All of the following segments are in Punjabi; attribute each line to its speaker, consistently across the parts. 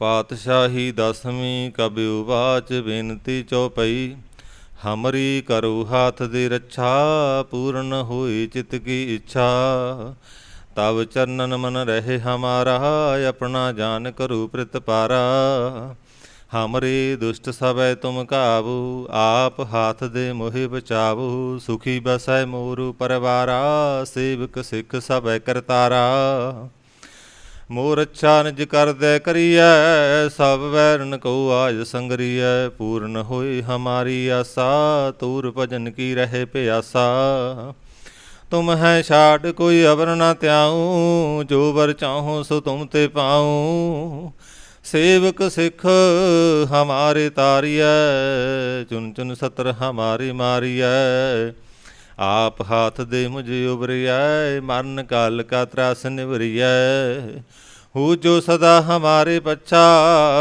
Speaker 1: ਪਾਤਸ਼ਾਹੀ ਦਸਵੀਂ ਕਬਿਉ ਬਾਚ ਬੇਨਤੀ ਚਉਪਈ ਹਮਰੀ ਕਰੋ ਹਾਥ ਦੀ ਰੱਛਾ, ਪੂਰਨ ਹੋਈ ਚਿਤ ਕੀ ਇੱਛਾ। ਤਵ ਚਰਨਨ ਮਨ ਰਹੇ ਹਮਾਰਾ, ਆਪਣਾ ਜਾਨ ਕਰੋ ਪ੍ਰਤਪਾਰਾ ਹਮਰੇ ਦੁਸ਼ਟ ਸਭੈ ਤੁਮ ਕਾਬੂ, ਆਪ ਹਾਥ ਦੇ ਮੋਹਿ ਬਚਾਵੋ। ਸੁਖੀ ਬਸੈ ਮੋਰੂ ਪਰਵਾਰਾ, ਸੇਵਕ ਸਿੱਖ ਸਭੈ ਕਰਤਾਰਾ। ਮੋਰ ਅੱਛਾ ਨਿਜ ਕਰਦੈ ਕਰੀਐ, ਸਭ ਵੈਰਨ ਕੋ ਆਜ ਸੰਗਰੀਐ, ਪੂਰਨ ਹੋਈ ਹਮਾਰੀ ਆਸਾ, ਤੂਰ ਭਜਨ ਕੀ ਰਹੇ ਪਿਆਸਾ। ਤੁਮ ਹੈ ਛਾੜ ਕੋਈ ਅਵਰ ਨਾ ਤਿਆਉ ਜੋ ਵਰ ਚਾਹੋ ਸੋ ਤੁਮ ਤੇ ਪਾਉ। ਸੇਵਕ ਸਿੱਖ ਹਮਾਰੇ ਤਾਰੀਐ, ਚੁਨ ਚੁਨ ਸਤਰ ਹਮਾਰੀ ਮਾਰੀਐ। ਆਪ ਹਾਥ ਦੇ ਮੁਝ ਉਬਰਿਐ ਮਰਨ ਕਾਲ ਕਾ ਤਰਾਸ ਨਿਵਰਿਐ। ਹੂ ਜੋ ਸਦਾ ਹਮਾਰੇ ਬੱਚਾ,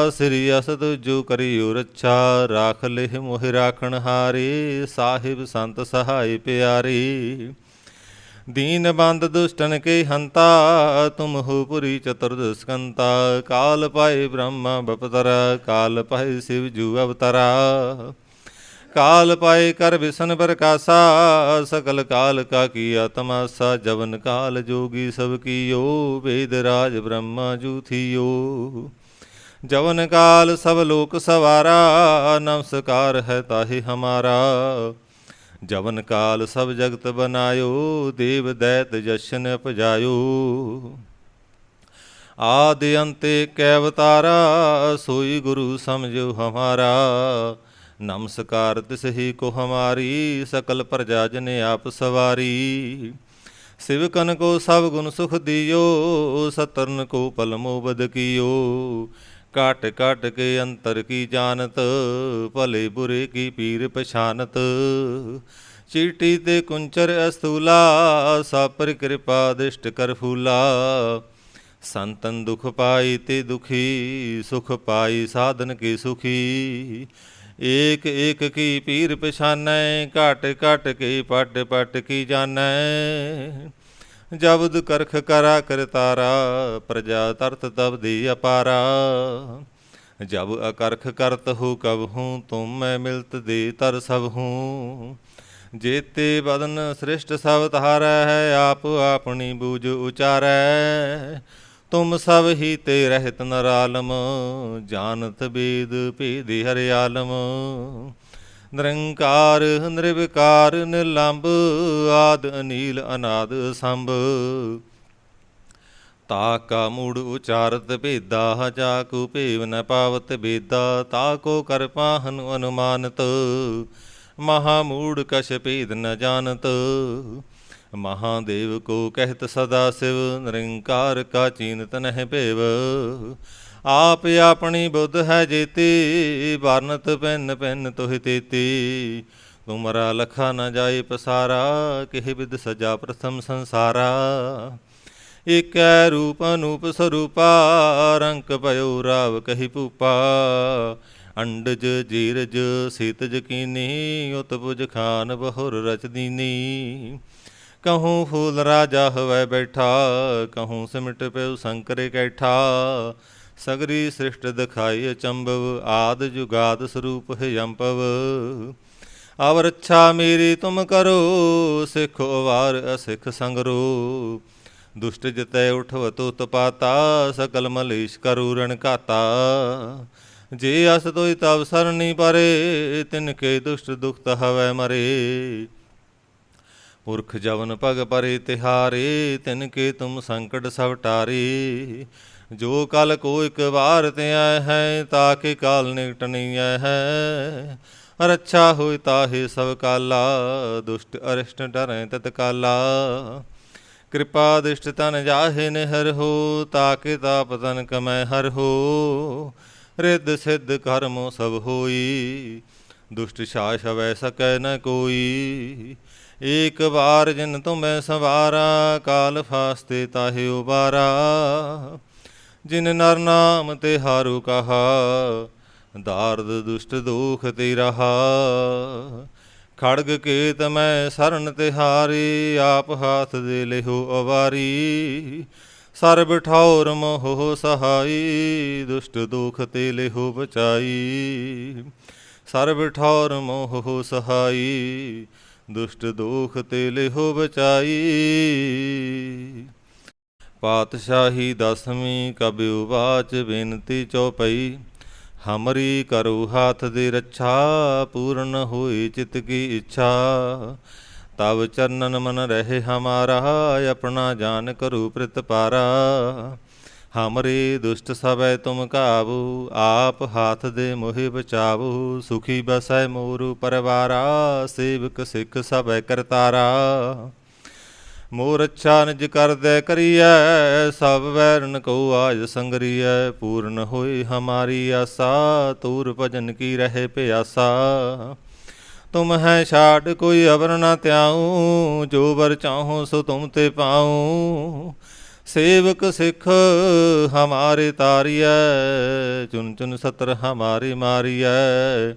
Speaker 1: ਸ੍ਰੀ ਅਸਦ ਜੋ ਕਰਿਓ ਰੱਛਾ, ਰਾਖ ਲਿਹ ਮੋਹਿ ਰਾਖਣ ਹਾਰੇ, ਸਾਹਿਬ ਸੰਤ ਸਹਾਈ ਪਿਆਰੇ। ਦੀਨ ਬੰਦ ਦੁਸ਼ਟਨ ਕੇ ਹੰਤਾ, ਤੁਮ ਹੋ ਪੁਰੀ ਚਤੁਰਦਸਕੰਤਾ ਕਾਲ ਪਾਏ ਬ੍ਰਹਮਾ ਬਪਤਰ, ਕਾਲ ਪਾਏ ਸਿਵ ਜੂ ਅਵਤਰਾ। ਕਾਲ ਪਾਏ ਕਰ ਵਿਸ਼ਨ ਪ੍ਰਕਾਸ਼ਾ, ਸਕਲ ਕਾਲ ਕਾ ਕੀਆ ਤਮਾਸਾ ਜਵਨ ਕਾਲ ਜੋਗੀ ਸਭ ਕੀਓ, ਵੇਦ ਰਾਜ ਬ੍ਰਹਮਾ ਜੂ ਥੀਓ। ਜਵਨ ਕਾਲ ਸਭ ਲੋਕ ਸਵਾਰਾ ਨਮਸਕਾਰ ਹੈ ਤਾਹੇ ਹਮਾਰਾ। ਜਵਨ ਕਾਲ ਸਭ ਜਗਤ ਬਨਾਇਓ, ਦੇਵ ਦੈਤ ਜਸ਼ਨ ਅਪਜਾਇਓ। ਆਦਿ ਅੰਤੇ ਕੈ ਅਵਤਾਰਾ, ਸੋਈ ਗੁਰੂ ਸਮਝੋ ਹਮਾਰਾ। ਨਮਸਕਾਰ ਤਿਸ ਹੀ ਕੋ ਹਮਾਰੀ, ਸਕਲ ਪ੍ਰਜਾ ਜਨ ਆਪ ਸਵਾਰੀ। ਸਿਵਕਨ ਕੋ ਸਭ ਗੁਣ ਸੁਖ ਦਿਓ, ਸਤਰਨ ਕੋ ਪਲਮੋ ਬਦ ਕੀਓ। ਕਾਟ ਕਾਟ ਕੇ ਅੰਤਰ ਕੀ ਜਾਣਤ, ਭਲੇ ਬੁਰੇ ਕੀ ਪੀਰ ਪਛਾਨਤ। ਚੀਟੀ ਤੇ ਕੁੰਚਰ ਅਸਤੂਲਾ, ਸਾਪਰ ਕਿਰਪਾ ਦਿਸ਼ਟ ਕਰ ਫੂਲਾ। ਸੰਤਨ ਦੁਖ ਪਾਈ ਤੇ ਦੁਖੀ, ਸੁਖ ਪਾਈ ਸਾਧਨ ਕੀ ਸੁਖੀ। ਏਕ ਏਕ ਕੀ ਪੀਰ ਪਛਾਨੈ, ਘਟ ਘਟ ਕੀ ਪਟ ਪਟ ਕੀ ਜਾਣੈ। ਜਬਦ ਕਰਖ ਕਰਾ ਕਰਤਾਰਾ ਪ੍ਰਜਾ ਤਰਤ ਤਬ ਦੀ ਅਪਾਰਾ। ਜਬ ਅਕਰਖ ਕਰਤ ਹੋ ਕਬ ਹੂੰ, ਤੁਮ ਮੈਂ ਮਿਲਤ ਦੇ ਤਰ ਸਭ ਹੂੰ। ਜੇਤੇ ਬਦਨ ਸ੍ਰਿਸ਼ਟ ਸਭ ਤਾਰੈ ਹੈ ਆਪ ਆਪਣੀ ਬੂਝ ਉਚਾਰੈ। ਤੁਮ ਸਭ ਹੀ ਤੇ ਰਹਿਤ ਨਰਾਲਮ, ਜਾਣਤ ਬੇਦ ਭੇਦ ਹਰਿ ਆਲਮ। ਨਿਰੰਕਾਰ, ਨਿਰਵਿਕਾਰ ਨਿਲੰਬ ਆਦ ਅਨੀਲ ਅਨਾਦ ਸੰਭ। ਤਾ ਕਾ ਮੂੜ ਉਚਾਰਤ ਭੇਦਾ ਜਾ ਕੋ ਭੇਵ ਨ ਪਾਵਤ ਬੇਦਾ। ਤਾ ਕੋ ਕਰ ਪਾਹਨ ਅਨੁਮਾਨਤ, ਮਹਾ ਮੂੜ ਕਛ ਭੇਦ ਨ ਜਾਣਤ। ਮਹਾਦੇਵ ਕੋ ਕਹਿਤ ਸਦਾ ਸਿਵ, ਨਿਰੰਕਾਰ ਕਾ ਚੀਨਤ ਨਹਿ ਭੇਵ। ਆਪ ਆਪਣੀ ਬੁੱਧ ਹੈ ਜੇਤੀ, ਵਰਨਤ ਪੈਨ ਪੈਨ ਤੋਹਿ ਤੇਤੀ। ਤੁਮਰਾ ਲਖਾ ਨ ਜਾਏ ਪਸਾਰਾ, ਕਿਹ ਵਿਦ ਸਜਾ ਪ੍ਰਥਮ ਸੰਸਾਰਾ। ਏਕੈ ਰੂਪ ਅਨੂਪ ਸਰੂਪਾ, ਰੰਕ ਭਇਓ ਰਾਵ ਕਹੀ ਭੂਪਾ। ਅੰਡਜ, ਜੀਰਜ, ਸੀਤਜ ਕੀਨੀ, ਉਤਪੁਜ ਖਾਨ ਬਹੁਰ ਰਚਦੀਨੀ। ਕਹੂੰ ਫੂਲ ਰਾਜਾ ਹਵੈ ਬੈਠਾ, ਕਹੂੰ ਸਿਮਟ ਪਿਉ ਸੰਕਰੇ ਕੈਠਾ। ਸਗਰੀ ਸ੍ਰਿਸ਼ਟ ਦਿਖਾਈ ਅਚੰਭਵ ਆਦ ਜੁਗਾਦ ਸਰੂਪ ਹੈ ਅੰਪਵ। ਅੱਛਾ ਮੇਰੀ ਤੁਮ ਕਰੋ, ਸਿੱਖ ਵਾਰ ਅਸਿੱਖ ਸੰਗਰੋ। ਦੁਸ਼ਟ ਜਿਤੈ ਉਠਵ ਤੁਤ ਪਾਤਾ ਸਕਲ ਮਲੇਸ਼ ਕਰੂ ਰਣ ਘਾਤਾ। ਜੇ ਅਸ ਤੋਈ ਤਵ ਸਰਣੀ ਪਰੇ, ਤਿਨ ਕੇ ਦੁਸ਼ਟ ਦੁਖਤ ਹਵੈ ਮਰੇ। ਪੁਰਖ ਜਵਨ ਪਗ ਪਰੇ ਤਿਹਾਰੇ, ਤਿਨ ਕੇ ਤੁਮ ਸੰਕਟ ਸਭ ਟਾਰੇ। ਜੋ ਕਲ ਕੋ ਇਕ ਵਾਰ ਤੇ ਆਏ ਹੈ ਤਾਕੇ ਕਾਲ ਨਿਕਟ ਨਹੀਂ ਆਏ ਹੈ। ਰੱਛਾ ਹੋਇ ਤਾਹੇ ਸਭ ਕਾਲਾ, ਦੁਸ਼ਟ ਅਰਿਸ਼ਟ ਡਰੈ ਤਤ ਕਾਲਾ। ਕਿਰਪਾ ਦਿਸ਼ਟ ਤਨ ਜਾਹੇ ਨਿਹਰ ਹੋ ਤਾਕੇ ਤਾਪ ਤਨ ਕਮੈ ਹਰ ਹੋ। ਰਿੱਧ ਸਿੱਧ ਕਰਮੋ ਸਭ ਹੋਈ, ਦੁਸ਼ਟ ਛਾਛ ਵੈ ਸਕੈ ਨ ਕੋਈ। ਏਕ ਵਾਰ ਜਿਨ ਤੁਮੈ ਸਵਾਰਾ, ਕਾਲ ਫਾਸਤੇ ਤਾਹੇ ਉਬਾਰਾ। ਜਿਨ ਨਰ ਨਾਮ ਤੇ ਹਾਰੂ ਕਹਾ, ਦਾਰਦ ਦੁਸ਼ਟ ਦੋਖ ਤੇ ਰਹਾ। ਖੜਗ ਕੇਤ ਮੈਂ ਸਰਨ ਤਿਹਾਰੀ ਆਪ ਹਾਥ ਦੇ ਲਿਹੋ ਅਵਾਰੀ। ਸਰਬ ਠੌਰ ਮੋਹ ਸਹਾਈ, ਦੁਸ਼ਟ ਦੁਖ ਤੇ ਲਿਹੋ ਬਚਾਈ। ਸਰਬ ਠੌਰ ਮੋਹ ਸਹਾਈ ਦੁਸ਼ਟ ਦੁਖ ਤੇ ਲਿਹੋ ਬਚਾਈ। ਪਾਤਸ਼ਾਹੀ ਦਸਵੀਂ ਕਬਿਉ ਬਾਚ ਬੇਨਤੀ ਚਉਪਈ ਹਮਰੀ ਕਰੋ ਹਾਥ ਦੇ ਰੱਛਾ, ਪੂਰਨ ਹੋਈ ਚਿਤ ਕੀ ਇੱਛਾ। ਤਬ ਚਰਨਨ ਮਨ ਰਹੇ ਹਮਾਰਾ, ਆਪਣਾ ਜਾਨ ਕਰੂ ਪ੍ਰਿਤ ਪਾਰਾ ਹਮਰੇ ਦੁਸ਼ਟ ਸਭੈ ਤੁਮ ਕਾਬੂ ਆਪ ਹਾਥ ਦੇ ਮੋਹਿ ਬਚਾਵੋ, ਸੁਖੀ ਬਸੈ ਮੋਰੂ ਪਰਵਾਰਾ, ਸੇਵਕ ਸਿੱਖ ਸਭੈ ਕਰਤਾਰਾ। ਮੋਰ ਅੱਛਾ ਨਿਜ ਕਰਦੈ ਕਰੀਐ, ਸਭ ਵੈਰਨ ਕੋ ਆਜ ਸੰਗਰੀਐ, ਪੂਰਨ ਹੋਈ ਹਮਾਰੀ ਆਸਾ, ਤੂਰ ਭਜਨ ਕੀ ਰਹੇ ਪਿਆਸਾ। ਤੁਮ ਹੈ ਛਾੜ ਕੋਈ ਅਵਰ ਨਾ ਤਿਆਉ ਜੋ ਵਰ ਚਾਹੋ ਸੋ ਤੁਮ ਤੇ ਪਾਉ। ਸੇਵਕ ਸਿੱਖ ਹਮਾਰੇ ਤਾਰੀਐ, ਚੁਨ ਚੁਨ ਸਤਰ ਹਮਾਰੇ ਮਾਰੀਐ।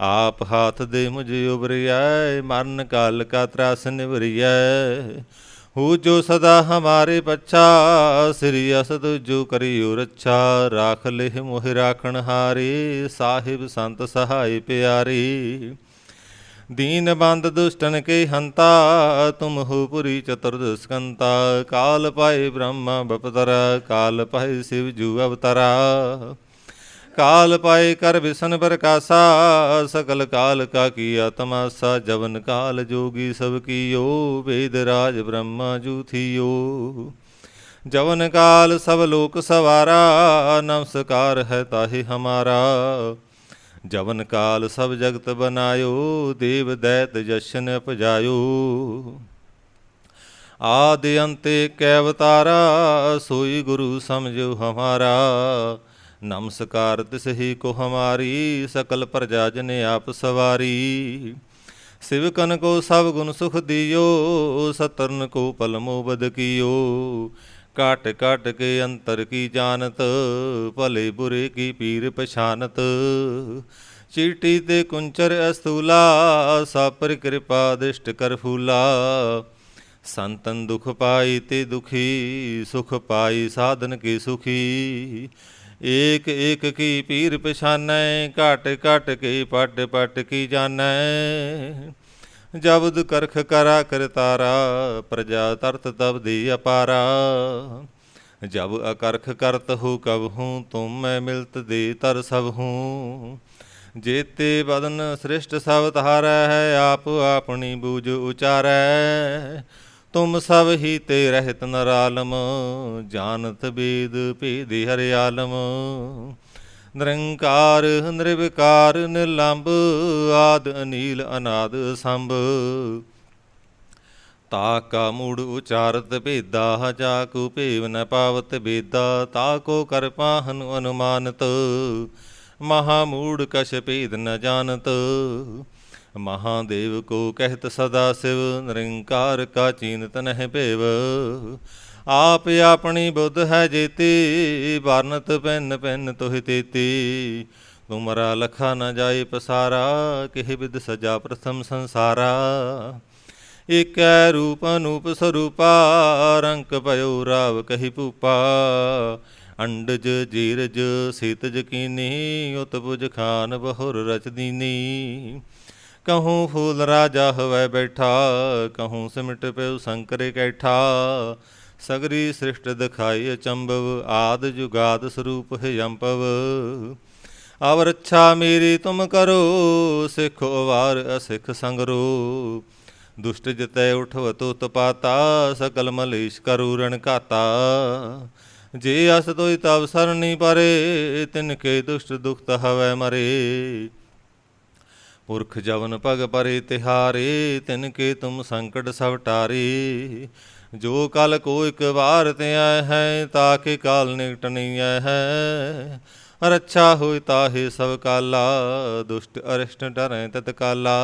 Speaker 1: ਆਪ ਹਾਥ ਦੇ ਮੁਝ ਉਬਰਿਐ, ਮਰਨ ਕਾਲ ਕਾ ਤਰਾਸ ਨਿਵਰਿਐ। ਹੂ ਜੋ ਸਦਾ ਹਮਾਰੇ ਪੱਛਾ, ਸ੍ਰੀ ਅਸਦ ਜੋ ਕਰਿਓ ਰੱਛਾ। ਰਾਖ ਲਿਹ ਮੋਹ ਰਾਖਣ ਹਾਰੇ, ਸਾਹਿਬ ਸੰਤ ਸਹਾਈ ਪਿਆਰੇ। ਦੀਨ ਬੰਦ ਦੁਸ਼ਟਨ ਕੇ ਹੰਤਾ, ਤੁਮ ਹੋ ਪੁਰੀ ਚਤੁਰਦਸਕੰਤਾ ਕਾਲ ਪਾਏ ਬ੍ਰਹਮਾ ਬਪਤਰ, ਕਾਲ ਪਾਏ ਸਿਵ ਜੂ ਅਵਤਰਾ। ਕਾਲ ਪਾਏ ਕਰ ਵਿਸ਼ਨ ਪ੍ਰਕਾਸ਼ਾ, ਸਕਲ ਕਾਲ ਕਾ ਕੀ ਆਤਮਾਸਾ। ਜਵਨ ਕਾਲ ਜੋਗੀ ਸਭ ਕੀਓ, ਵੇਦ ਰਾਜ ਬ੍ਰਹਮਾ ਜੂ ਥੀਓ। ਜਵਨ ਕਾਲ ਸਭ ਲੋਕ ਸਵਾਰਾ, ਨਮਸਕਾਰ ਹੈ ਤਾਹੇ ਹਮਾਰਾ। ਜਵਨ ਕਾਲ ਸਭ ਜਗਤ ਬਨਾਇਓ, ਦੇਵ ਦੈਤ ਜਸ਼ਨ ਅਪਜਾਇਓ। ਆਦਿ ਅੰਤੇ ਕੈ ਅਵਤਾਰਾ, ਸੋਈ ਗੁਰੂ ਸਮਝੋ ਹਮਾਰਾ। ਨਮਸਕਾਰ ਤਿਸ ਹੀ ਕੋ ਹਮਾਰੀ, ਸਕਲ ਪ੍ਰਜਾ ਜਨ ਆਪ ਸਵਾਰੀ। ਸਿਵਕਨ ਕੋ ਸਭ ਗੁਣ ਸੁਖ ਦਿਓ, ਸਤਰਨ ਕੋ ਪਲਮੋ ਬਦ ਕੀਓ। ਕਾਟ ਕਾਟ ਕੇ ਅੰਤਰ ਕੀ ਜਾਣਤ, ਭਲੇ ਬੁਰੇ ਕੀ ਪੀਰ ਪਛਾਨਤ। ਚੀਟੀ ਤੇ ਕੁੰਚਰ ਅਸਤੂਲਾ, ਸਾਪਰ ਕਿਰਪਾ ਦਿਸ਼ਟ ਕਰ ਫੂਲਾ। ਸੰਤਨ ਦੁਖ ਪਾਈ ਤੇ ਦੁਖੀ, ਸੁਖ ਪਾਈ ਸਾਧਨ ਕੀ ਸੁਖੀ। ਏਕ ਏਕ ਕੀ ਪੀਰ ਪਛਾਨੈ, ਘਟ ਘਟ ਕੇ ਪਟ ਪਟ ਕੀ ਜਾਣੈ। ਜਬਦ ਕਰਖ ਕਰਾ ਕਰਤਾਰਾ ਪ੍ਰਜਾ ਤਰਤ ਤਬਦੀ ਅਪਾਰਾ। ਜਬ ਅਕਰਖ ਕਰਤ ਹੋ ਕਬ ਹੂੰ, ਤੁਮ ਮੈਂ ਮਿਲਤ ਦੇ ਤਰ ਸਭ ਹੂੰ। ਜੇਤੇ ਬਦਨ ਸ੍ਰਿਸ਼ਟ ਸਭ ਤਾਰੈ ਹੈ ਆਪ ਆਪਣੀ ਬੂਝ ਉਚਾਰੈ। ਤੁਮ ਸਭ ਹੀ ਤੇ ਰਹਿਤ ਨਰਾਲਮ, ਜਾਣਤ ਬੇਦ ਭੇਦ ਹਰਿ ਆਲਮ ਨਿਰੰਕਾਰ, ਨਿਰਵਿਕਾਰ ਨਿਲੰਬ ਆਦ ਅਨੀਲ ਅਨਾਦ ਸੰਭ। ਤਾ ਕਾ ਮੂੜ ਉਚਾਰਤ ਭੇਦਾ, ਜਾ ਕੋ ਭੇਵ ਨ ਪਾਵਤ ਬੇਦਾ, ਤਾ ਕੋ ਕਰ ਪਾਹਨ ਅਨੁਮਾਨਤ। ਮਹਾ ਮੂੜ ਕਛ ਭੇਦ ਨ ਜਾਣਤ। ਮਹਾਦੇਵ ਕੋ ਕਹਿਤ ਸਦਾ ਸਿਵ, ਨਿਰੰਕਾਰ ਕਾ ਚੀਨਤ ਨਹਿ ਭੇਵ। ਆਪ ਆਪਣੀ ਬੁੱਧ ਹੈ ਜੇਤੀ, ਵਰਨਤ ਪੈਨ ਪੈਨ ਤੋਹਿ ਤੇਤੀ। ਤੁਮਰਾ ਲਖਾ ਨ ਜਾਏ ਪਸਾਰਾ, ਕਿਹ ਵਿਦ ਸਜਾ ਪ੍ਰਥਮ ਸੰਸਾਰਾ। ਏਕੈ ਰੂਪ ਅਨੂਪ ਸਰੂਪਾ, ਰੰਕ ਭਇਓ ਰਾਵ ਕਹੀ ਭੂਪਾ। ਅੰਡਜ, ਜੀਰਜ, ਸੀਤਜ ਕੀਨੀ ਉਤ ਬੁਜ ਖਾਨ ਬਹੁਰ ਰਚਦੀਨੀ। ਕਹੂੰ ਫੂਲ ਰਾਜਾ ਹੋਵੇ ਬੈਠਾ, ਕਹੂੰ ਸਿਮਟ ਪਿਉ ਸੰਕਰੇ ਕੈਠਾ। ਸਗਰੀ ਸ੍ਰਿਸ਼ਟ ਦਿਖਾਈ ਅਚੰਭਵ ਆਦ ਜੁਗਾਦ ਸਰੂਪ ਹਿਯੰਪਵ ਅੰਪਵ। ਅੱਛਾ ਮੇਰੀ ਤੁਮ ਕਰੋ, ਸਿੱਖ ਵਾਰ ਅਸਿੱਖ ਸੰਗਰੋ। ਦੁਸ਼ਟ ਜਿਤੈ ਉਠਵ ਤੋ ਪਾਤਾ ਸਕਲ ਮਲੇਸ਼ ਕਰੂ ਰਣ ਘਾਤਾ। ਜੇ ਅਸ ਤੋਈ ਤਵ ਸਰਣੀ ਪਰੇ, ਤਿਨ ਕੇ ਦੁਸ਼ਟ ਦੁਖਤ ਹਵੈ ਮਰੇ। ਪੁਰਖ ਜਵਨ ਭਗ ਪਰੇ ਤਿਹਾਰੇ, ਤਿਨ ਕੇ ਤੁਮ ਸੰਕਟ ਸਭ ਟਾਰੇ। ਜੋ ਕਲ ਕੋ ਇਕ ਵਾਰ ਤੇ ਆਏ ਹੈ ਤਾਕੇ ਕਾਲ ਨਿਕਟ ਹੈ। ਰੱਛਾ ਹੋਇ ਤਾਹੇ ਸਭ ਕਾਲਾ, ਦੁਸ਼ਟ ਅਰਿਸ਼ਟ ਡਰੈ ਤਤਕਾਲਾ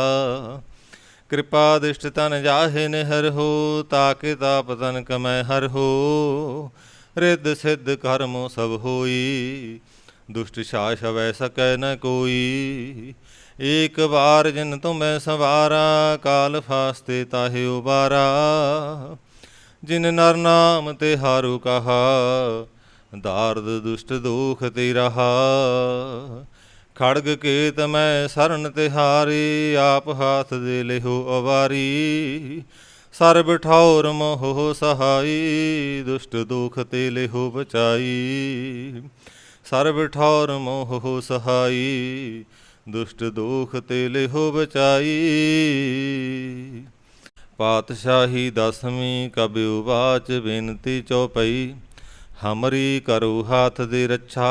Speaker 1: ਕਿਰਪਾ ਦਿਸ਼ਟ ਤਨ ਜਾਹੇ ਨਿਹਰ ਹੋ ਤਾਕੇ ਤਾਪ ਤਨ ਕਮੈ ਹਰ ਹੋ। ਰਿੱਧ ਸਿੱਧ ਕਰਮੋ ਸਭ ਹੋਈ, ਦੁਸ਼ਟ ਸ਼ਾਸ਼ਵੈ ਸਕੈ ਨ ਕੋਈ। ਏਕ ਵਾਰ ਜਿਨ ਤੁਮੈ ਸਵਾਰਾ, ਕਾਲ ਫਾਸਤੇ ਤਾਹੇ ਉਬਾਰਾ। ਜਿਨ ਨਰ ਨਾਮ ਤੇ ਹਾਰੂ ਕਹਾ, ਦਾਰਦ ਦੁਸ਼ਟ ਦੁਖ ਤੇ ਰਹਾ ਖੜਗ ਕੇਤ ਮੈਂ ਸਰਨ ਤਿਹਾਰੀ ਆਪ ਹਾਥ ਦੇ ਲਿਹੋ ਅਵਾਰੀ। ਸਰਬ ਠੌਰ ਮੋਹ ਸਹਾਈ, ਦੁਸ਼ਟ ਦੁਖ ਤੇ ਲਿਹੋ ਬਚਾਈ। ਸਰਬ ਠੌਰ ਮੋਹ ਸਹਾਈ, ਦੁਸ਼ਟ ਦੁਖ ਤੇ ਲਿਹੋ ਬਚਾਈ। ਪਾਤਸ਼ਾਹੀ ਦਸਵੀਂ ਕਬਿਉ ਬਾਚ ਬੇਨਤੀ ਚਉਪਈ, ਹਮਰੀ ਕਰੋ ਹਾਥ ਦੀ ਰੱਛਾ,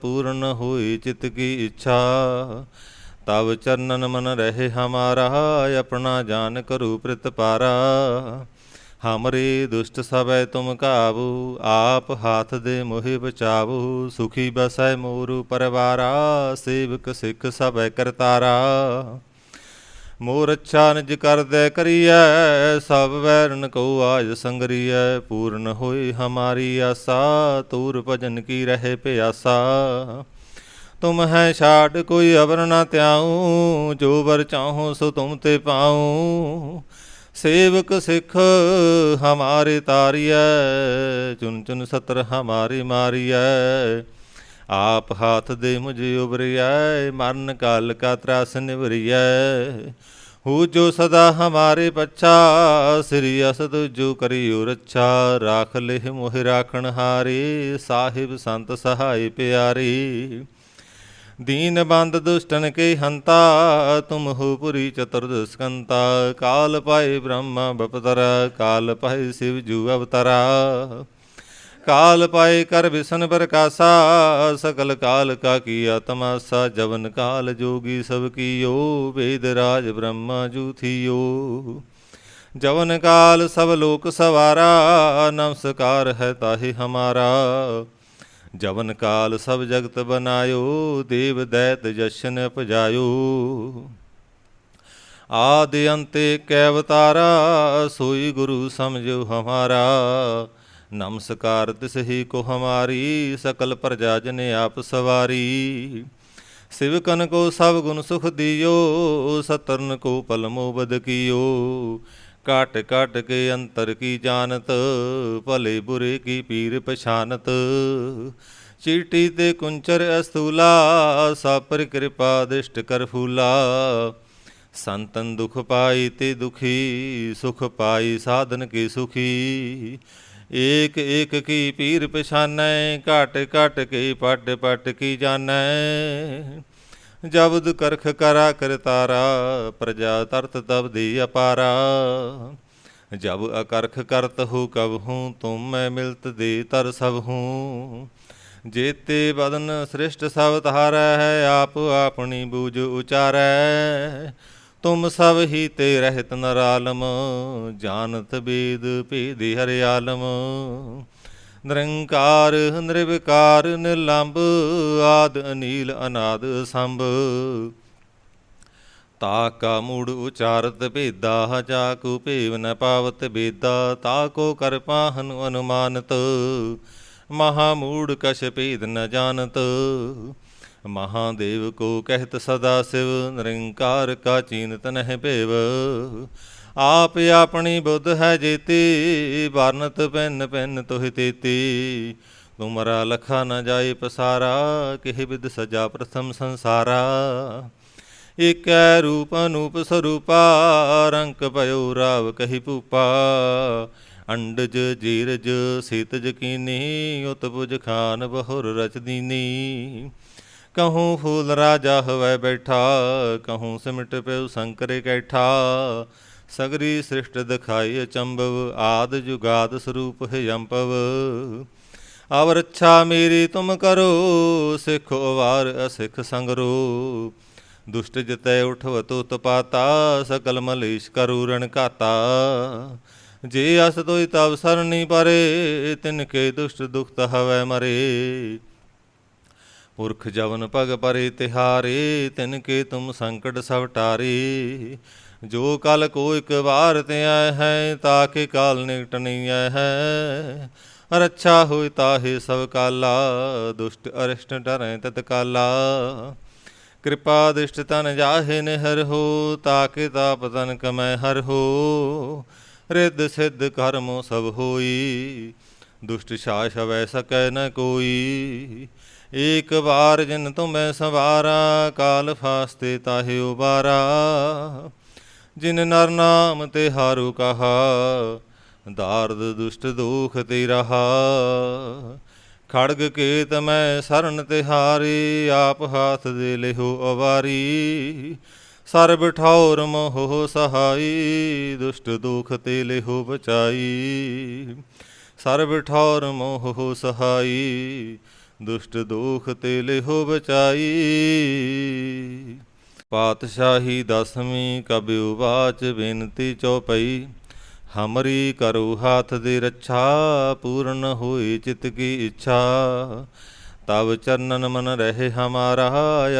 Speaker 1: ਪੂਰਨ ਹੋਈ ਚਿਤ ਕੀ ਇੱਛਾ। ਤਵ ਚਰਨਨ ਮਨ ਰਹੇ ਹਮਾਰਾ, ਆਪਣਾ ਜਾਨ ਕਰੂ ਪ੍ਰਿਤ ਪਾਰਾ। ਹਮਰੇ ਦੁਸ਼ਟ ਸਭੈ ਤੁਮ ਕਾਬੂ, ਆਪ ਹਾਥ ਦੇ ਮੋਹਿ ਬਚਾਵੋ। ਸੁਖੀ ਬਸੈ ਮੋਰੂ ਪਰਵਾਰਾ, ਸੇਵਕ ਸਿੱਖ ਸਭੈ ਕਰਤਾਰਾ। ਮੋਰ ਅੱਛਾ ਨਿਜ ਕਰਦੈ ਕਰੀਐ, ਸਭ ਵੈਰਨ ਕੋ ਆਜ ਸੰਗਰੀਐ, ਪੂਰਨ ਹੋਈ ਹਮਾਰੀ ਆਸਾ, ਤੂਰ ਭਜਨ ਕੀ ਰਹੇ ਪਿਆਸਾ। ਤੁਮ ਹੈ ਛਾੜ ਕੋਈ ਅਵਰ ਨਾ ਤਿਆਉ ਜੋ ਵਰ ਚਾਹੋ ਸੋ ਤੁਮ ਤੇ ਪਾਉ। ਸੇਵਕ ਸਿੱਖ ਹਮਾਰੇ ਤਾਰੀਐ, ਚੁਨ ਚੁਨ ਸਤਰ ਹਮਾਰੀ ਮਾਰੀਐ। ਆਪ ਹਾਥ ਦੇ ਮੁਝੇ ਉਬਰਿਐ ਮਰਨ ਕਾਲ ਕਾ ਤਰਾਸ ਨਿਵਰਿਐ। ਹੂ ਜੋ ਸਦਾ ਹਮਾਰੇ ਪੱਛਾ, ਸ੍ਰੀ ਅਸਦ ਜੋ ਕਰਿਓ ਰੱਛਾ। ਰਾਖ ਲਿਹ ਮੋਹਿ ਰਾਖਣ ਹਾਰੇ, ਸਾਹਿਬ ਸੰਤ ਸਹਾਈ ਪਿਆਰੇ। ਦੀਨ ਬੰਦ ਦੁਸ਼ਟਨ ਕੇ ਹੰਤਾ, ਤੁਮ ਹੋ ਪੁਰੀ ਚਤੁਰਦਸਕੰਤਾ ਕਾਲ ਪਾਏ ਬ੍ਰਹਮਾ ਬਪਤਰ, ਕਾਲ ਪਾਏ ਸਿਵ ਜੂ ਅਵਤਰਾ। ਕਾਲ ਪਾਏ ਕਰ ਵਿਸ਼ਨ ਪ੍ਰਕਾਸ਼ਾ ਸਕਲ ਕਾਲ ਕਾ ਕੀਆ ਤਮਾਸਾ ਜਵਨ ਕਾਲ ਜੋਗੀ ਸਭ ਕੀਓ, ਵੇਦ ਰਾਜ ਬ੍ਰਹਮਾ ਜੂ ਥੀਓ ਜਵਨ ਕਾਲ ਸਭ ਲੋਕ ਸਵਾਰਾ, ਨਮਸਕਾਰ ਹੈ ਤਾਹੇ ਹਮਾਰਾ। ਜਵਨ ਕਾਲ ਸਭ ਜਗਤ ਬਨਾਇਓ, ਦੇਵ ਦੈਤ ਜਸ਼ਨ ਉਪਜਾਇਓ ਆਦਿ ਅੰਤੇ ਕੈ ਅਵਤਾਰਾ, ਸੋਈ ਗੁਰੂ ਸਮਝੋ ਹਮਾਰਾ। ਨਮਸਕਾਰ ਤਿਸ ਹੀ ਕੋ ਹਮਾਰੀ, ਸਕਲ ਪ੍ਰਜਾ ਜਨ ਆਪ ਸਵਾਰੀ। ਸਿਵਕਨ ਕੋ ਸਭ ਗੁਣ ਸੁਖ ਦਿਓ, ਸਤਰਨ ਕੋ ਪਲਮੋ ਬਦ ਕੀਓ। ਕਾਟ ਕਾਟ ਕੇ ਅੰਤਰ ਕੀ ਜਾਣਤ, ਭਲੇ ਬੁਰੇ ਕੀ ਪੀਰ ਪਛਾਨਤ। ਚੀਟੀ ਤੇ ਕੁੰਚਰ ਅਸਤੂਲਾ ਸਾਪਰ ਕਿਰਪਾ ਦਿਸ਼ਟ ਕਰ ਫੂਲਾ। ਸੰਤਨ ਦੁਖ ਪਾਈ ਤੇ ਦੁਖੀ, ਸੁਖ ਪਾਈ ਸਾਧਨ ਕੀ ਸੁਖੀ। ਏਕ ਏਕ ਕੀ ਪੀਰ ਪਛਾਨੈ, ਘਟ ਘਟ ਕੀ ਪਟ ਪਟ ਕੀ ਜਾਣੈ। ਜਬਦ ਕਰਖ ਕਰਾ ਕਰਤਾਰਾ ਪ੍ਰਜਾ ਤਰਤ ਤਬ ਦੀ ਅਪਾਰਾ। ਜਬ ਅਕਰਖ ਕਰਤ ਹੋ ਕਬ ਹੂੰ, ਤੁਮ ਮੈਂ ਮਿਲਤ ਦੇ ਤਰ ਸਭ ਹੂੰ। ਜੇਤੇ ਬਦਨ ਸ੍ਰਿਸ਼ਟ ਸਭ ਤਾਰੈ ਹੈ ਆਪ ਆਪਣੀ ਬੂਝ ਉਚਾਰੈ। ਤੁਮ ਸਭ ਹੀ ਤੇ ਰਹਿਤ ਨਰਾਲਮ, ਜਾਣਤ ਬੇਦ ਭੇਦ ਹਰਿ ਆਲਮ। ਨਿਰੰਕਾਰ, ਨਿਰਵਿਕਾਰ, ਨਿਰਲੰਭ, ਆਦ ਅਨੀਲ ਅਨਾਦ ਸੰਭ। ਤਾ ਕਾ ਮੂੜ ਉਚਾਰਤ ਭੇਦਾ ਜਾ ਕੋ ਭੇਵ ਨ ਪਾਵਤ ਬੇਦਾ, ਤਾ ਕੋ ਕਰ ਪਾਹਨ ਅਨੁਮਾਨਤ। ਮਹਾ ਮੂੜ ਕਛ ਭੇਦ ਨ ਜਾਣਤ। ਮਹਾਦੇਵ ਕੋ ਕਹਿਤ ਸਦਾ ਸਿਵ, ਨਿਰੰਕਾਰ ਕਾ ਚੀਨਤ ਨਹਿ ਭੇਵ। ਆਪ ਆਪਣੀ ਬੁੱਧ ਹੈ ਜੇਤੀ ਵਰਨਤ ਪੈਨ ਪੈਨ ਤੋਹਿ ਤੇਤੀ। ਤੁਮਰਾ ਲਖਾ ਨ ਜਾਏ ਪਸਾਰਾ, ਕਿਹ ਵਿਦ ਸਜਾ ਪ੍ਰਥਮ ਸੰਸਾਰਾ। ਏਕੈ ਰੂਪ ਅਨੂਪ ਸਰੂਪਾ, ਰੰਕ ਭਇਓ ਰਾਵ ਕਹੀ ਭੂਪਾ। ਅੰਡਜ, ਜੀਰਜ, ਸੀਤਜ ਕੀਨੀ, ਉਤਪੁਜ ਖਾਨ ਬਹੁਰ ਰਚਦੀਨੀ। ਕਹੂੰ ਫੂਲ ਰਾਜਾ ਹਵੈ ਬੈਠਾ ਕਹੂੰ ਸਿਮਟ ਪਿਉ ਸੰਕਰੇ ਕੈਠਾ ਸਗਰੀ ਸ੍ਰਿਸ਼ਟ ਦਿਖਾਈ ਅਚੰਭਵ ਆਦ ਜੁਗਾਦ ਸਰੂਪ ਹੈ ਅੰਪਵ ਅਵਰ ਮੇਰੀ ਤੁਮ ਕਰੋ ਸਿੱਖੋ ਵਾਰ ਅਸਿਖ ਸੰਗਰੋ ਦੁਸ਼ਟ ਜਿਤੈ ਉਠਵਤੋ ਤਪਾਤਾ ਸਕਲ ਮਲੇਸ਼ ਕਰੂ ਰਣ ਘਾਤਾ ਜੇ ਅਸ ਤੋਈ ਤਵ ਸਰਨੀ ਪਰੇ ਤਿਨ ਕੇ ਦੁਸ਼ਟ ਦੁਖਤ ਹਵੈ ਮਰੇ ਪੁਰਖ ਜਵਨ ਭਗ ਪਰੇ ਤਿਹਾਰੇ, ਤਿਨ ਕੇ ਤੁਮ ਸੰਕਟ ਸਭ ਟਾਰੇ। ਜੋ ਕਲ ਕੋ ਇਕ ਵਾਰ ਤੇ ਆਏ ਹੈ ਤਾਕੇ ਕਾਲ ਨਿਕਟ ਨਹੀਂ ਆਏ ਹੈ। ਰੱਛਾ ਹੋਇ ਤਾਹੇ ਸਭ ਕਾਲਾ, ਦੁਸ਼ਟ ਅਰਿਸ਼ਟ ਡਰੈ ਤਤ ਕਾਲਾ। ਕਿਰਪਾ ਦਿਸ਼ਟ ਤਨ ਜਾਹੇ ਨਿਹਰ ਹੋ ਤਾਕੇ ਤਾਪ ਤਨ ਕਮੈ ਹਰ ਹੋ। ਰਿੱਧ ਸਿੱਧ ਕਰਮੋ ਸਭ ਹੋਈ, ਦੁਸ਼ਟ ਸ਼ਾਸ ਹਵੈ ਸਕੈ ਨ ਕੋਈ। ਏਕ ਵਾਰ ਜਿਨ ਤੁਮੈ ਸਵਾਰਾ, ਕਾਲ ਫਾਸਤੇ ਤਾਹਿ ਉਬਾਰਾ। ਜਿਨ ਨਰ ਨਾਮ ਤੇ ਹਾਰੂ ਕਹਾ, ਦਾਰਦ ਦੁਸ਼ਟ ਦੋਖ ਤੇ ਰਹਾ। ਖੜਗ ਕੇਤ ਮੈਂ ਸਰਨ ਤਿਹਾਰੀ ਆਪ ਹਾਥ ਦੇ ਲਿਹੋ ਅਵਾਰੀ। ਸਰਬ ਠੌਰ ਮੋਹ ਸਹਾਈ, ਦੁਸ਼ਟ ਦੁਖ ਤੇ ਲਿਹੋ ਬਚਾਈ। ਸਰਬ ਠੌਰ ਮੋਹ ਸਹਾਈ ਦੁਸ਼ਟ ਦੋਖ ਤੇ ਲਿਹੋ ਬਚਾਈ। ਪਾਤਸ਼ਾਹੀ ਦਸਵੀਂ ਕਬਿਉ ਬਾਚ ਬੇਨਤੀ ਚਉਪਈ ਹਮਰੀ ਕਰੋ ਹਾਥ ਦੇ ਰੱਛਾ, ਪੂਰਨ ਹੋਈ ਚਿਤ ਕੀ ਇੱਛਾ। ਤਬ ਚਰਨਨ ਮਨ ਰਹੇ ਹਮਾਰਾ,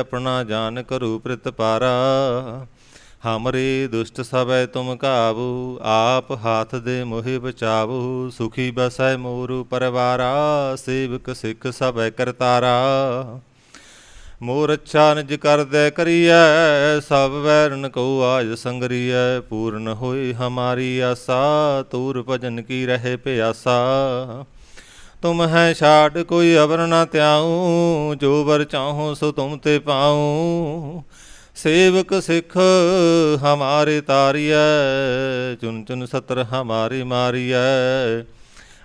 Speaker 1: ਆਪਣਾ ਜਾਨ ਕਰੂ ਪ੍ਰਿਤ ਪਾਰਾ ਹਮਰੇ ਦੁਸ਼ਟ ਸਭੈ ਤੁਮ ਕਾਬੂ ਆਪ ਹਾਥ ਦੇ ਮੋਹਿ ਬਚਾਵੋ, ਸੁਖੀ ਬਸੈ ਮੋਰੂ ਪਰਵਾਰਾ, ਸੇਵਕ ਸਿੱਖ ਸਭੈ ਕਰਤਾਰਾ। ਮੋਰ ਅੱਛਾ ਨਿਜ ਕਰਦੈ ਕਰੀਐ, ਸਭ ਵੈਰਨ ਕੋ ਆਜ ਸੰਗਰੀਐ, ਪੂਰਨ ਹੋਈ ਹਮਾਰੀ ਆਸਾ, ਤੂਰ ਭਜਨ ਕੀ ਰਹੇ ਪਿਆਸਾ। ਤੁਮ ਹੈ ਛਾੜ ਕੋਈ ਅਵਰ ਨਾ ਤਿਆਉ ਜੋ ਵਰ ਚਾਹੋ ਸੋ ਤੁਮ ਤੇ ਪਾਉ। ਸੇਵਕ ਸਿੱਖ ਹਮਾਰੇ ਤਾਰੀਐ, ਚੁਨ ਚੁਨ ਸਤਰ ਹਮਾਰੀ ਮਾਰੀਐ।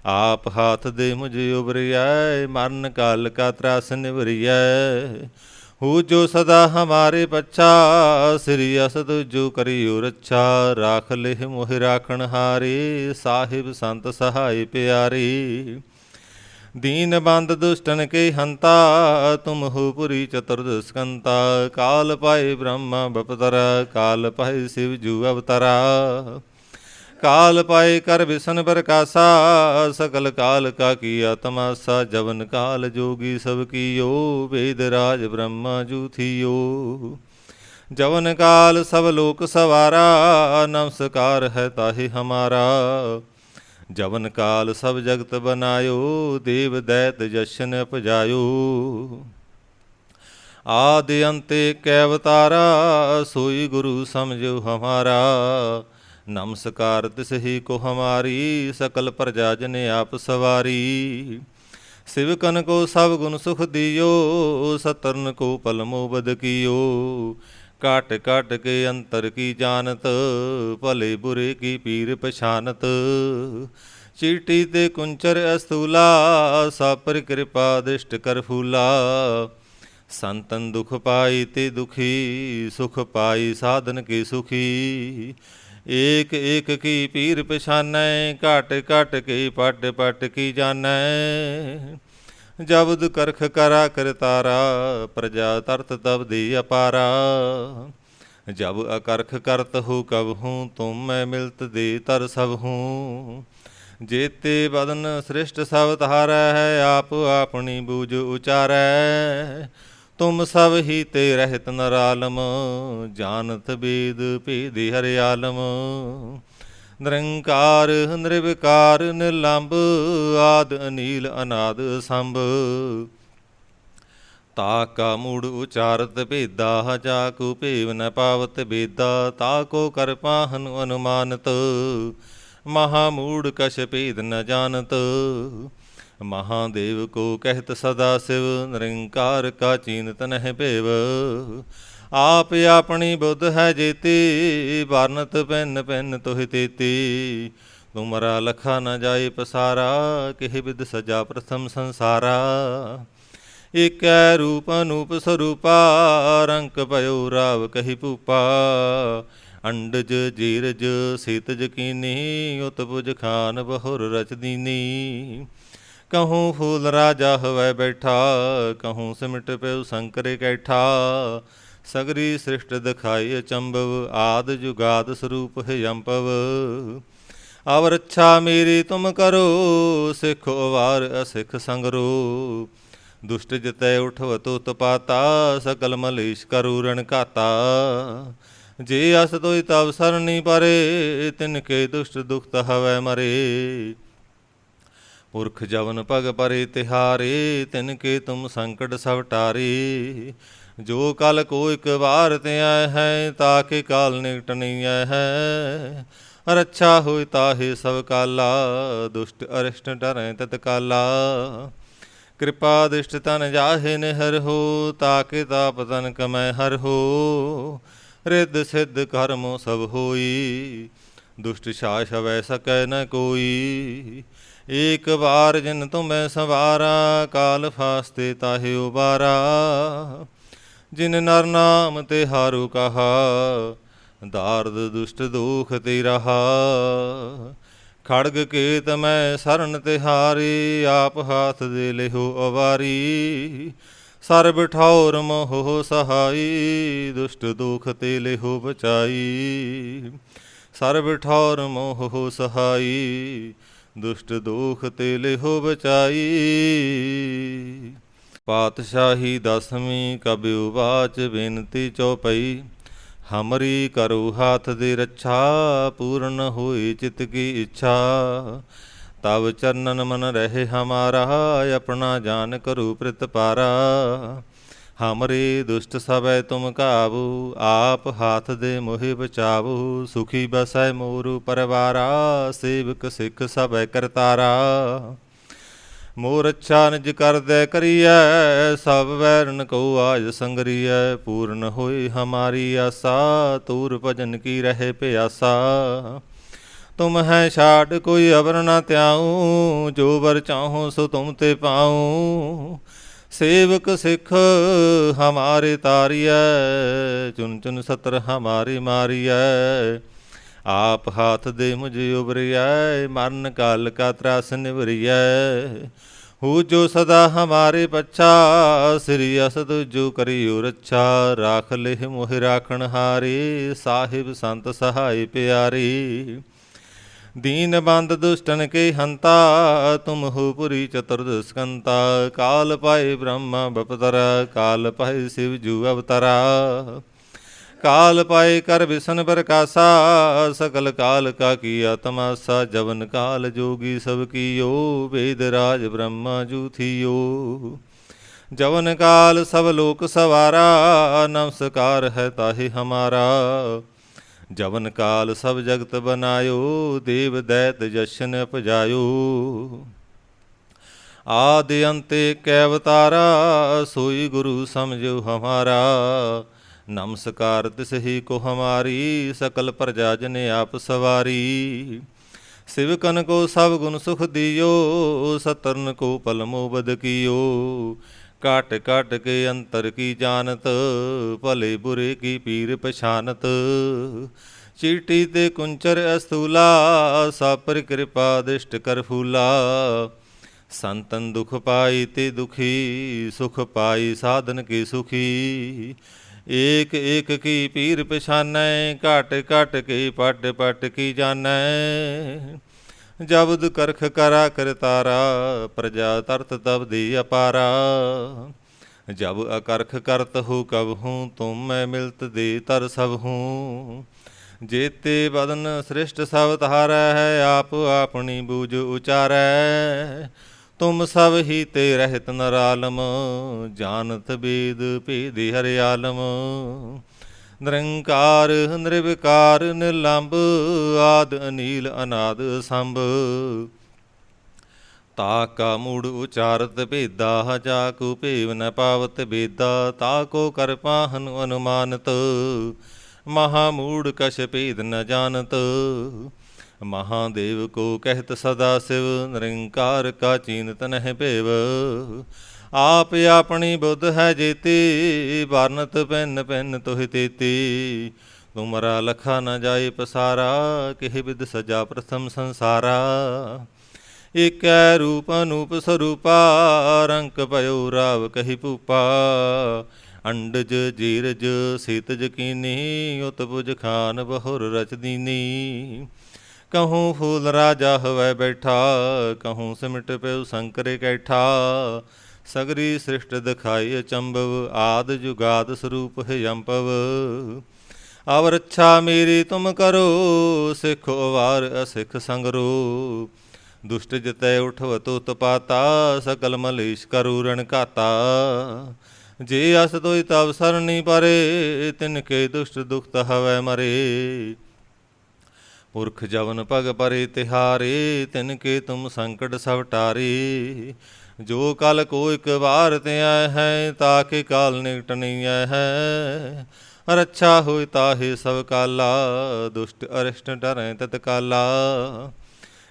Speaker 1: ਆਪ ਹਾਥ ਦੇ ਮੁਝੇ ਉਬਰਿਐ, ਮਰਨ ਕਾਲ ਕਾ ਤਰਾਸ ਨਿਵਰਿਐ। ਹੂ ਜੋ ਸਦਾ ਹਮਾਰੇ ਪੱਛਾ, ਸ੍ਰੀ ਅਸਦ ਜੋ ਕਰਿਓ ਰੱਛਾ। ਰਾਖ ਲਿਹ ਮੋਹਿ ਰਾਖਣ ਹਾਰੇ, ਸਾਹਿਬ ਸੰਤ ਸਹਾਈ ਪਿਆਰੇ। ਦੀਨ ਬੰਦ ਦੁਸ਼ਟਨ ਕੇ ਹੰਤਾ, ਤੁਮ ਹੋ ਪੁਰੀ ਚਤੁਰਦਸਕੰਤਾ ਕਾਲ ਪਾਏ ਬ੍ਰਹਮਾ ਬਪਤਰ, ਕਾਲ ਪਾਏ ਸਿਵ ਜੂ ਅਵਤਰਾ। ਕਾਲ ਪਾਏ ਕਰ ਵਿਸ਼ਨ ਪ੍ਰਕਾਸ਼ਾ ਸਕਲ ਕਾਲ ਕਾ ਕੀਆ ਤਮਾਸਾ ਜਵਨ ਕਾਲ ਜੋਗੀ ਸਭ ਕੀਓ, ਵੇਦ ਰਾਜ ਬ੍ਰਹਮਾ ਜੂ ਥੀਓ। ਜਵਨ ਕਾਲ ਸਭ ਲੋਕ ਸਵਾਰਾ, ਨਮਸਕਾਰ ਹੈ ਤਾਹੀ ਹਮਾਰਾ। ਜਵਨ ਕਾਲ ਸਭ ਜਗਤ ਬਨਾਇਓ, ਦੇਵ ਦੈਤ ਜਸ਼ਨ ਅਪਜਾਇਓ। ਆਦਿ ਅੰਤੇ ਕੈ ਅਵਤਾਰਾ ਸੋਈ ਗੁਰੂ ਸਮਝੋ ਹਮਾਰਾ। ਨਮਸਕਾਰ ਤਿਸਹੀ ਕੋ ਹਮਾਰੀ, ਸਕਲ ਪ੍ਰਜਾ ਜਨ ਆਪ ਸਵਾਰੀ। ਸਿਵਕਨ ਕੋ ਸਭ ਗੁਣ ਸੁਖ ਦਿਓ, ਸਤਰਨ ਕੋ ਪਲਮੋ ਬਦ ਕੀਓ। ਕਾਟ ਕਾਟ ਕੇ ਅੰਤਰ ਕੀ ਜਾਣਤ, ਭਲੇ ਬੁਰੇ ਕੀ ਪੀਰ ਪਛਾਨਤ। ਚੀਟੀ ਤੇ ਕੁੰਚਰ ਅਸਤੂਲਾ, ਸਾਪਰ ਕਿਰਪਾ ਦਿਸ਼ਟ ਕਰ ਫੂਲਾ। ਸੰਤਨ ਦੁਖ ਪਾਈ ਤੇ ਦੁਖੀ, ਸੁਖ ਪਾਈ ਸਾਧਨ ਕੇ ਸੁਖੀ। ਏਕ ਏਕ ਕੀ ਪੀਰ ਪਛਾਨੈ, ਘਟ ਘਟ ਕੇ ਪਟ ਪਟ ਕੀ ਜਾਣੈ। ਜਬਦ ਕਰਖ ਕਰਾ ਕਰਤਾਰਾ ਪ੍ਰਜਾ ਤਰਤ ਤਬ ਦੀ ਅਪਾਰਾ। ਜਬ ਅਕਰਖ ਕਰਤ ਹੋ ਕਬ ਹੂੰ, ਤੁਮ ਮੈਂ ਮਿਲਤ ਦੇ ਤਰ ਸਭ ਹੂੰ। ਜੇਤੇ ਬਦਨ ਸ੍ਰਿਸ਼ਟ ਸਭ ਤਾਰੈ ਹੈ ਆਪ ਆਪਣੀ ਬੂਝ ਉਚਾਰੈ। ਤੁਮ ਸਭ ਹੀ ਤੇ ਰਹਿਤ ਨਰਾਲਮ, ਜਾਣਤ ਬੇਦ ਭੇਦ ਹਰਿ ਆਲਮ। ਨਿਰੰਕਾਰ, ਨਿਰਵਿਕਾਰ ਨਿਲੰਬ ਆਦ ਅਨੀਲ ਅਨਾਦ ਸੰਭ। ਤਾ ਕਾ ਮੂੜ ਉਚਾਰਤ ਭੇਦਾ ਜਾ ਕੋ ਭੇਵ ਨ ਪਾਵਤ ਬੇਦਾ, ਤਾ ਕੋ ਕਰ ਪਾਹਨ ਅਨੁਮਾਨਤ। ਮਹਾ ਮੂੜ ਕਛ ਭੇਦ ਨ ਜਾਣਤ। ਮਹਾਦੇਵ ਕੋ ਕਹਿਤ ਸਦਾ ਸਿਵ, ਨਿਰੰਕਾਰ ਕਾ ਚੀਨਤ ਨਹਿ ਭੇਵ। ਆਪ ਆਪਣੀ ਬੁੱਧ ਹੈ ਜੇਤੀ, ਵਰਨਤ ਪੈਨ ਪੈਨ ਤੋਹਿ ਤੇਤੀ। ਤੁਮਰਾ ਲਖਾ ਨ ਜਾਏ ਪਸਾਰਾ, ਕਿਹ ਵਿਦ ਸਜਾ ਪ੍ਰਥਮ ਸੰਸਾਰਾ। ਏਕੈ ਰੂਪ ਅਨੂਪ ਸਰੂਪਾ, ਰੰਕ ਭਇਓ ਰਾਵ ਕਹੀ ਭੂਪਾ। ਅੰਡਜ ਜੀਰਜ ਸੀਤਜ ਕੀਨੀ, ਉਤਪੁਜ ਖਾਨ ਬਹੁਰ ਰਚਦੀਨੀ ਕਹੂੰ ਫੂਲ ਰਾਜਾ ਹਵੈ ਬੈਠਾ, ਕਹੂੰ ਸਿਮਟ ਪਿਉ ਸੰਕਰੇ ਕੈਠਾ। ਸਗਰੀ ਸ੍ਰਿਸ਼ਟ ਦਿਖਾਈ ਅਚੰਭਵ ਆਦ ਜੁਗਾਦ ਸਰੂਪ ਹੈ ਅੰਪਵ। ਅਵਰ ਅੱਛਾ ਮੇਰੀ ਤੁਮ ਕਰੋ, ਸਿੱਖੋ ਵਾਰ ਅਸਿਖ ਸੰਗਰੋ। ਦੁਸ਼ਟ ਜਿਤੈ ਉਠਵ ਤੋ ਤਪਾਤਾ ਸਕਲ ਮਲੇਸ਼ ਕਰੂ ਰਣ ਘਾਤਾ। ਜੇ ਅਸ ਤੋਈ ਤਵ ਸਰਨੀ ਪਰੇ, ਤਿਨ ਕੇ ਦੁਸ਼ਟ ਦੁਖਤ ਹਵੈ ਮਰੇ। ਪੁਰਖ ਜਵਨ ਭਗ ਪਰੇ ਤਿਹਾਰੇ, ਤਿਨ ਕੇ ਤੁਮ ਸੰਕਟ ਸਭ ਟਾਰੇ। ਜੋ ਕਲ ਕੋ ਇਕ ਵਾਰ ਤੇ ਆਏ ਹੈ ਤਾਕੇ ਕਾਲ ਨਿਕਟ ਹੈ। ਰੱਛਾ ਹੋਇ ਤਾਹੇ ਸਭ ਕਾਲਾ, ਦੁਸ਼ਟ ਅਰਿਸ਼ਟ ਡਰੈ ਤਤ ਕਾਲਾ। ਕਿਰਪਾ ਦਿਸ਼ਟ ਤਨ ਜਾਹੇ ਨਿਹਰ ਹੋ ਤਾਕੇ ਤਾਪ ਤਨ ਕਮੈ ਹਰ ਹੋ। ਰਿੱਧ ਸਿੱਧ ਕਰਮੋ ਸਭ ਹੋਈ, ਦੁਸ਼ਟ ਛਾਛ ਹਵੈ ਸਕੈ ਨ ਕੋਈ। ਏਕ ਵਾਰ ਜਿਨ ਤੁਮੈ ਸਵਾਰਾ, ਕਾਲ ਫਾਸਤੇ ਤਾਹੇ ਉਬਾਰਾ। ਜਿਨ ਨਰ ਨਾਮ ਤੇ ਹਾਰੂ ਕਹਾ, ਦਾਰਦ ਦੁਸ਼ਟ ਦੁਖ ਤੇ ਰਹਾ। ਖੜਗ ਕੇਤ ਮੈਂ ਸਰਨ ਤਿਹਾਰੀ ਆਪ ਹਾਥ ਦੇ ਲਿਹੋ ਅਵਾਰੀ। ਸਰਬ ਠੌਰ ਮੋਹ ਸਹਾਈ, ਦੁਸ਼ਟ ਦੋਖ ਤੇ ਲਿਹੋ ਬਚਾਈ। ਸਰਬ ਠੌਰ ਮੋਹ ਸਹਾਈ, ਦੁਸ਼ਟ ਦੋਖ ਤੇ ਲਿਹੋ ਬਚਾਈ। ਪਾਤਸ਼ਾਹੀ ਦਸਵੀਂ ਕਬਿਉ ਬਾਚ ਬੇਨਤੀ ਚਉਪਈ ਹਮਰੀ ਕਰੋ ਹਾਥ ਦੇ ਰੱਛਾ, ਪੂਰਨ ਹੋਈ ਚਿਤ ਕੀ ਇੱਛਾ। ਤਵ ਚਰਨਨ ਮਨ ਰਹੇ ਹਮਾਰਾ, ਆਪਣਾ ਜਾਨ ਕਰੁ ਪ੍ਰਿਤ ਪਾਰਾ। ਹਮਰੇ ਦੁਸ਼ਟ ਸਭੈ ਤੁਮ ਕਾਬੂ, ਆਪ ਹਾਥ ਦੇ ਮੋਹਿ ਬਚਾਵੋ। ਸੁਖੀ ਬਸੈ ਮੋਰੂ ਪਰਵਾਰਾ, ਸੇਵਕ ਸਿੱਖ ਸਭੈ ਕਰਤਾਰਾ। ਮੋਰ ਅੱਛਾ ਨਿਜ ਕਰਦੈ ਕਰੀਐ, ਸਭ ਵੈਰਨ ਕੋ ਆਜ ਸੰਗਰੀਐ, ਪੂਰਨ ਹੋਈ ਹਮਾਰੀ ਆਸਾ, ਤੂਰ ਭਜਨ ਕੀ ਰਹੇ ਪਿਆਸਾ। ਤੁਮ ਹੈ ਛਾੜ ਕੋਈ ਅਵਰ ਨਾ ਤਿਆਉ ਜੋ ਵਰ ਚਾਹੋ ਸੋ ਤੁਮ ਤੇ ਪਾਉ। ਸੇਵਕ ਸਿੱਖ ਹਮਾਰੇ ਤਾਰੀਐ, ਚੁਨ ਚੁਨ ਸਤਰ ਹਮਾਰੀ ਮਾਰੀਐ। ਆਪ ਹਾਥ ਦੇ ਮੁਝ ਉਬਰਿਐ, ਮਰਨ ਕਾਲ ਕਾ ਤਰਾਸ ਨਿਵਰਿਐ। ਹੂ ਜੋ ਸਦਾ ਹਮਾਰੇ ਪੱਛਾ, ਸ੍ਰੀ ਅਸਦ ਜੋ ਕਰਿਓ ਰੱਛਾ। ਰਾਖ ਲਿਹ ਮੋਹਿ ਰਾਖਣ ਹਾਰੇ, ਸਾਹਿਬ ਸੰਤ ਸਹਾਈ ਪਿਆਰੀ। ਦੀਨ ਬੰਦ ਦੁਸ਼ਟਨ ਕੇ ਹੰਤਾ, ਤੁਮ ਹੋ ਪੁਰੀ ਚਤੁਰਦਸਕੰਤਾ ਕਾਲ ਪਾਏ ਬ੍ਰਹਮਾ ਬਪਤਰ, ਕਾਲ ਪਾਏ ਸਿਵ ਜੂ ਅਵਤਰਾ। ਕਾਲ ਪਾਏ ਕਰ ਵਿਸ਼ਨ ਪ੍ਰਕਾਸ਼ਾ ਸਕਲ ਕਾਲ ਕਾ ਕੀਆ ਤਮਾਸਾ ਜਵਨ ਕਾਲ ਜੋਗੀ ਸਭ ਕੀਓ, ਵੇਦ ਰਾਜ ਬ੍ਰਹਮਾ ਜੂ ਥੀਓ। ਜਵਨ ਕਾਲ ਸਭ ਲੋਕ ਸਵਾਰਾ, ਨਮਸਕਾਰ ਹੈ ਤਾਹੇ ਹਮਾਰਾ। ਜਵਨ ਕਾਲ ਸਭ ਜਗਤ ਬਨਾਇਓ, ਦੇਵ ਦੈਤ ਜਸ਼ਨ ਅਪਜਾਇਓ। ਆਦਿ ਅੰਤੇ ਕੈ ਅਵਤਾਰਾ, ਸੋਈ ਗੁਰੂ ਸਮਝੋ ਹਮਾਰਾ। ਨਮਸਕਾਰ ਤਿਸਹੀ ਕੋ ਹਮਾਰੀ, ਸਕਲ ਪ੍ਰਜਾ ਜਨ ਆਪ ਸਵਾਰੀ। ਸਿਵਕਨ ਕੋ ਸਭ ਗੁਣ ਸੁਖ ਦਿਓ, ਸਤਰਨ ਕੋ ਪਲਮੋ ਬਦ ਕੀਓ। ਕਾਟ ਕਾਟ ਕੇ ਅੰਤਰ ਕੀ ਜਾਣਤ, ਭਲੇ ਬੁਰੇ ਕੀ ਪੀਰ ਪਛਾਨਤ। ਚੀਟੀ ਤੇ ਕੁੰਚਰ ਅਸਤੂਲਾ ਸਾਪਰ ਕਿਰਪਾ ਦਿਸ਼ਟ ਕਰ ਫੂਲਾ। ਸੰਤਨ ਦੁਖ ਪਾਈ ਤੇ ਦੁਖੀ, ਸੁਖ ਪਾਈ ਸਾਧਨ ਕੀ ਸੁਖੀ। ਏਕ ਏਕ ਕੀ ਪੀਰ ਪਛਾਨੈ, ਘਟ ਘਟ ਕੀ ਪਟ ਪਟ ਕੀ ਜਾਣੈ। ਜਬਦ ਕਰਖ ਕਰਾ ਕਰਤਾਰਾ ਪ੍ਰਜਾ ਤਰਤ ਤਬ ਦੀ ਅਪਾਰਾ। ਜਬ ਅਕਰਖ ਕਰਤ ਹੋ ਕਬ ਹੂੰ, ਤੁਮ ਮੈਂ ਮਿਲਤ ਦੇ ਤਰ ਸਭ ਹੂੰ। ਜੇਤੇ ਬਦਨ ਸ੍ਰਿਸ਼ਟ ਸਭ ਤਾਰੈ ਹੈ ਆਪ ਆਪਣੀ ਬੂਝ ਉਚਾਰੈ। ਤੁਮ ਸਭ ਹੀ ਤੇ ਰਹਿਤ ਨਰਾਲਮ, ਜਾਣਤ ਬੇਦ ਭੇਦ ਹਰਿ ਆਲਮ। ਨਿਰੰਕਾਰ, ਨਿਰਵਿਕਾਰ, ਨਿਰਲੰਭ, ਆਦ ਅਨੀਲ ਅਨਾਦ ਸੰਭ। ਤਾ ਕਾ ਮੂੜ ਉਚਾਰਤ ਭੇਦਾ ਜਾ ਕੋ ਭੇਵ ਨ ਪਾਵਤ ਬੇਦਾ, ਤਾ ਕੋ ਕਰ ਪਾਹਨ ਅਨੁਮਾਨਤ। ਮਹਾ ਮੂੜ ਕਛ ਭੇਦ ਨ ਜਾਣਤ। ਮਹਾਦੇਵ ਕੋ ਕਹਿਤ ਸਦਾ ਸਿਵ, ਨਿਰੰਕਾਰ ਕਾ ਚੀਨਤ ਨਹਿ ਭੇਵ। ਆਪ ਆਪਣੀ ਬੁੱਧ ਹੈ ਜੇਤੀ, ਵਰਨਤ ਪੈਨ ਪੈਨ ਤੋਹਿ ਤੇਤੀ। ਤੁਮਰਾ ਲਖਾ ਨ ਜਾਏ ਪਸਾਰਾ, ਕਿਹ ਵਿਦ ਸਜਾ ਪ੍ਰਥਮ ਸੰਸਾਰਾ। ਏਕੈ ਰੂਪ ਅਨੂਪ ਸਰੂਪਾ, ਰੰਕ ਭਇਓ ਰਾਵ ਕਹੀ ਭੂਪਾ। ਅੰਡਜ ਜੀਰਜ ਸੀਤਜ ਕੀਨੀ ਉਤ ਪੁਜ ਖਾਨ ਬਹੁਰ ਰਚਦੀਨੀ। ਕਹੂੰ ਫੂਲ ਰਾਜਾ ਹਵੈ ਬੈਠਾ, ਕਹੂੰ ਸਿਮਟ ਪਿਉ ਸੰਕਰੇ ਕੈਠਾ। ਸਗਰੀ ਸ੍ਰਿਸ਼ਟ ਦਿਖਾਈ ਅਚੰਭਵ ਆਦ ਜੁਗਾਦ ਸਰੂਪ ਹੈ ਅੰਪਵ। ਅਵਰ ਅੱਛਾ ਮੇਰੀ ਤੁਮ ਕਰੋ, ਸਿੱਖੋ ਵਾਰ ਅਸਿੱਖ ਸੰਗਰੋ। ਦੁਸ਼ਟ ਜਿਤੈ ਉਠਵ ਤੋ ਪਾਤਾ, ਸਕਲ ਮਲੇਸ਼ ਕਰੂ ਰਣ ਘਾਤਾ। ਜੇ ਅਸ ਤੋਈ ਤਵ ਸਰਣੀ ਪਰੇ, ਤਿਨ ਕੇ ਦੁਸ਼ਟ ਦੁਖਤ ਹਵੈ ਮਰੇ। ਪੁਰਖ ਜਵਨ ਭਗ ਪਰੇ ਤਿਹਾਰੇ, ਤਿਨ ਕੇ ਤੁਮ ਸੰਕਟ ਸਭ ਟਾਰੇ। ਜੋ ਕਲ ਕੋ ਇਕ ਵਾਰ ਤੇ ਆਏ ਹੈ ਤਾਕੇ ਕਾਲ ਨਿਕਟ ਨਹੀਂ ਆਏ ਹੈ। ਰੱਛਾ ਹੋਇ ਤਾਹੇ ਸਭ ਕਾਲਾ, ਦੁਸ਼ਟ ਅਰਿਸ਼ਟ ਡਰੈ ਤਤ ਕਾਲਾ।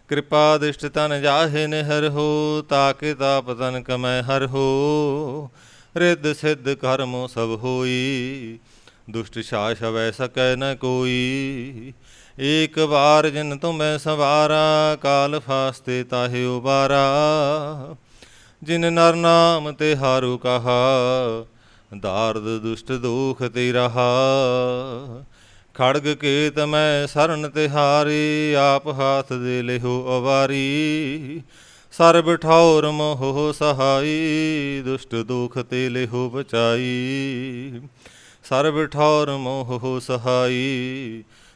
Speaker 1: ਕਿਰਪਾ ਦਿਸ਼ਟ ਤਨ ਜਾਹੇ ਨਿਹਰ ਹੋ ਤਾਕੇ ਤਾਪ ਤਨ ਕਮੈ ਹਰ ਹੋ। ਰਿੱਧ ਸਿੱਧ ਕਰਮੋ ਸਭ ਹੋਈ, ਦੁਸ਼ਟ ਛਾਛ ਵੈ ਸਕੈ ਨ ਕੋਈ। ਏਕ ਵਾਰ ਜਿਨ ਤੁਮੈ ਸਵਾਰਾ, ਕਾਲ ਫਾਸਤੇ ਤਾਹੇ ਉਬਾਰਾ। ਜਿਨ ਨਰ ਨਾਮ ਤੇ ਹਾਰੂ ਕਹਾ, ਦਾਰਦ ਦੁਸ਼ਟ ਦੋਖ ਤੇ ਰਹਾ। ਖੜਗ ਕੇਤ ਮੈਂ ਸਰਨ ਤਿਹਾਰੀ ਆਪ ਹਾਥ ਦੇ ਲਿਹੋ ਅਵਾਰੀ। ਸਰਬ ਠੌਰ ਮੋਹ ਸਹਾਈ, ਦੁਸ਼ਟ ਦੁਖ ਤੇ ਲਿਹੋ ਬਚਾਈ। ਸਰਬ ਠੌਰ ਮੋਹ ਸਹਾਈ